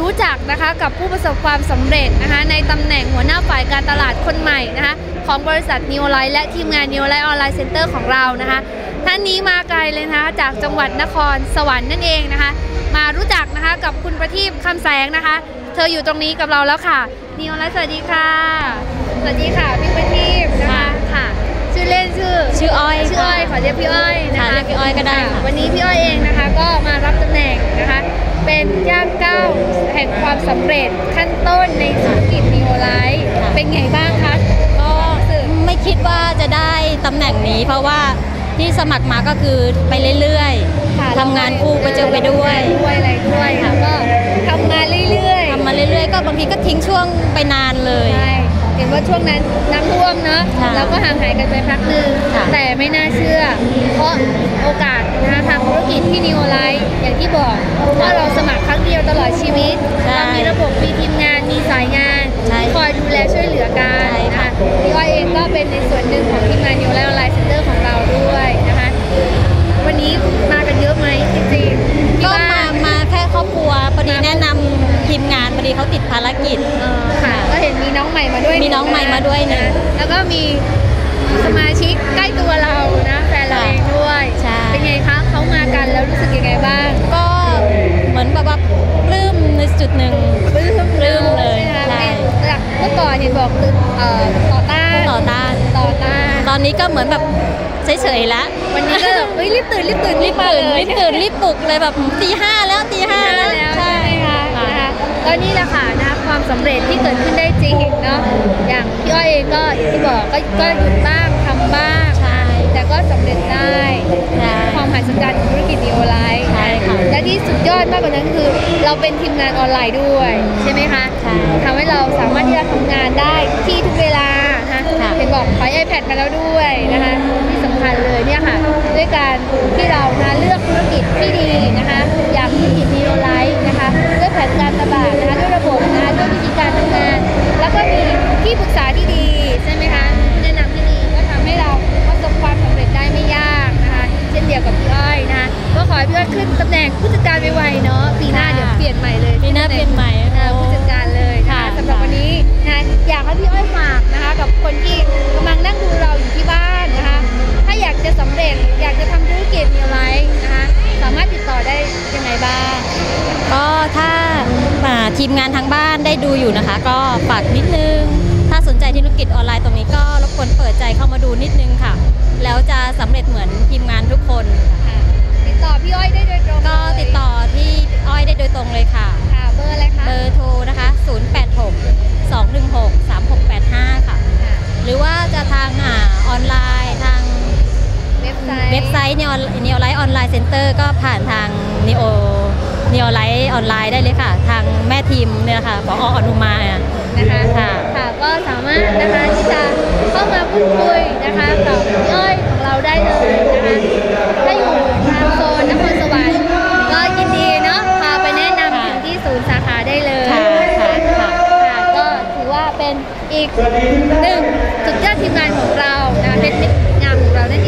นะคะกับผู้ประสบความสำเร็จนะคะในตำแหน่งหัวหน้าฝ่ายการตลาดคนใหม่นะคะของบริษัท New Life และทีมงาน New Life Online Center ของเรานะคะท่านนี้มาไกลเลยนะคะจากจังหวัดนครสวรรค์นั่นเองนะคะมารู้จักนะคะกับคุณประทีปคำแสงนะคะ เธออยู่ตรงนี้กับเราแล้วค่ะ New Life สวัสดีค่ะ สวัสดีค่ะพี่ประทีปนะคะค่ะชื่อเล่นชื่อชื่ออ้อยชื่ออ้อยขอเรียกพี่อ้อยนะค่ะคะเรียกพี่อ้อยก็ได้ค่ะวันนี้พี่อ้อยเองนะคะ ก็มารับ ย่างก้าวแห่งความสำเร็จขั้นต้นในธุรกิจนิโอไลท์เป็นไงบ้างคะก็ไม่คิดว่าจะได้ตำแหน่งนี้เพราะว่าที่สมัครมาก็คือไปเรื่อยค่ะๆทำงานคู่ก็เจอไปด้วยด้วยอะไรด้วยค่ะก็ทำงานเรื่อยๆทำมาเรื่อยๆ ก็บางทีก็ทิ้งช่วงไปนานเลยใช่เห็นว่าช่วงนั้นน้ำท่วมเนาะค่ะเราก็ห่างหายกันไปพักหนึ่งค่ะแต่ไม่น่าเชื่อ เพราะโอกาสนะคะทางธุรกิจที่นิโอ ทีมงานพอดีเขาติดภารกิจเออค่ะ ก็เห็นมีน้องใหม่มาด้วยมีน้องใหม่มาด้วยหนึ่ง แล้วก็มีสมาชิกใกล้ตัวเรานะแฟนเราเองด้วยใช่ เป็นไงคะเขามากันแล้วรู้สึกยังไงบ้างก็เหมือนแบบว่าปลื้มในจุดหนึ่ง ปลื้มปลื้มเลยใช่ไหมใช่ คะจากเมื่อก่อนเนี่ยบอกคือเอ่อต่อต้านต่อต้าน ต่อต้าน ตอนนี้ก็เหมือนแบบเฉยๆแล้ววันนี้ก็แบบเฮ้ยรีบตื่นรีบตื่นรีบมาตื่นเลยรีบตื่นรีบปลุกเลยแบบตีห้าแล้วตีห้าห้าแล้ว แล้ว ก็นี่แหละค่ะนะคะความสำเร็จที่เกิดขึ้นได้จริงเนาะอย่างพี่อ้อยเองก็อย่างที่บอกก็ก็หยุดบ้างทำบ้างใช่แต่ก็สำเร็จได้ใช่ความมหัศจรรย์ของธุรกิจนีโอไลท์ใช่ค่ะและที่สุดยอดมากกว่านั้นคือ เราเป็นทีมงานออนไลน์ด้วยใช่ไหมคะใช่ทำให้เราสามารถที่จะทำงานได้ที่ทุกเวลานะคะค่ะเห็นบอกใช้ iPad มาแล้วด้วยนะคะที่สำคัญเลยเนี่ยค่ะ ด้วยการที่เรานะเลือกธุรกิจที่ดีนะคะ ขอให้พี่อ้อยขึ้นตำแหน่งผู้จัดการไวๆเนาะปีหน้าค่ะเดี๋ยวเปลี่ยนใหม่เลยปีหน้าเปลี่ยนใหม่นะผู้จัดการเลยนะคะค่ะสำหรับวันนี้นะคะอยากให้พี่อ้อยฝากนะคะ กับคนที่กำลังนั่งดูเราอยู่ที่บ้านนะคะ ถ้าอยากจะสำเร็จอยากจะทำธุรกิจมีอะไรนะคะสามารถติดต่อได้ยังไงบ้างก็ถ้าอ่าทีมงานทางบ้านได้ดูอยู่นะคะ ก็ฝากนิดนึง ถ้าสนใจธุรกิจออนไลน์ตรงนี้ก็รบกวนเปิดใจเข้ามาดูนิดนึงค่ะ แล้วจะสำเร็จเหมือน ไซต์เว็บไซต์ Neo Neo Light Online Center ก็ผ่านทาง Neo Neo Light ออนไลน์ได้เลยค่ะ ทางแม่ทีมเนี่ยนะคะปออนุมาอะนะคะค่ะค่ะก็สามารถนะคะที่จะเข้ามาพูดคุยนะคะกับพี่อ้อยของเราได้เลยนะคะถ้าอยู่ทางโซนนครสวรรค์ก็ยินดีเนาะพาไปแนะนำถึงที่ศูนย์สาขาได้เลยค่ะค่ะค่ะค่ะก็ถือว่าเป็นอีกหนึ่งสุดยอดทีมงานของเรานะคะเป็นมิตรงานของเรานั่นเอง